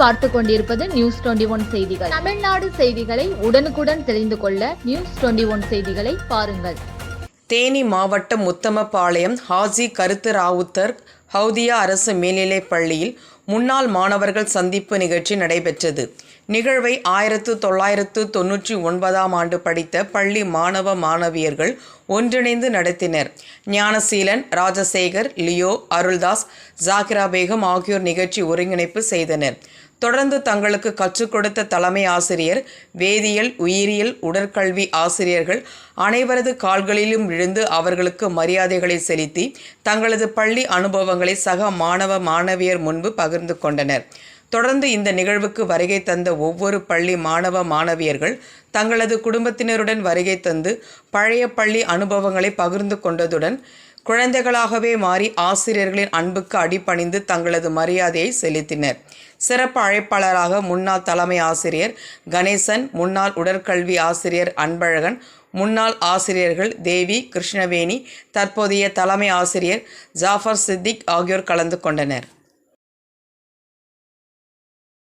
பார்த்து கொண்டிருப்பது news twenty one செய்திகள். தமிழ்நாடு செய்திகளை உடனுக்குடன் தெரிந்து கொள்ள நியூஸ் டுவெண்டி ஒன் செய்திகளை பாருங்கள். தேனி மாவட்டம் முத்தமபாளையம் ஹாஜி கருத்து ராவுத்தர் ஹவுதியா அரசு மேல்நிலைப் பள்ளியில் முன்னாள் மாணவர்கள் சந்திப்பு நிகழ்ச்சி நடைபெற்றது. நிகழ்வை ஆயிரத்து தொள்ளாயிரத்து தொன்னூற்றி ஒன்பதாம் ஆண்டு படித்த பள்ளி மாணவ மாணவியர்கள் ஒன்றிணைந்து நடத்தினர். ஞானசீலன் ராஜசேகர் லியோ அருள்தாஸ் ஜாகிரா பேகம் ஆகியோர் நிகழ்ச்சி ஒருங்கிணைப்பு செய்தனர். தொடர்ந்து தங்களுக்கு கற்றுக் கொடுத்த தலைமை ஆசிரியர் வேதியியல் உயிரியல் உடற்கல்வி ஆசிரியர்கள் அனைவரது கால்களிலும் விழுந்து அவர்களுக்கு மரியாதைகளை செலுத்தி தங்களது பள்ளி அனுபவங்களை சக மாணவ மாணவியர் முன்பு பகிர்ந்து கொண்டனர். தொடர்ந்து இந்த நிகழ்வுக்கு வருகை தந்த ஒவ்வொரு பள்ளி மாணவ மாணவியர்கள் தங்களது குடும்பத்தினருடன் வருகை தந்து பழைய பள்ளி அனுபவங்களை பகிர்ந்து கொண்டதுடன் குழந்தைகளாகவே மாறி ஆசிரியர்களின் அன்புக்கு அடிபணிந்து தங்களது மரியாதையை செலுத்தினர். சிறப்பு அழைப்பாளராக முன்னாள் தலைமை ஆசிரியர் கணேசன் முன்னாள் உடற்கல்வி ஆசிரியர் அன்பழகன் முன்னாள் ஆசிரியர்கள் தேவி கிருஷ்ணவேணி தற்போதைய தலைமை ஆசிரியர் ஜாஃபர் சித்திக் ஆகியோர் கலந்து கொண்டனர்.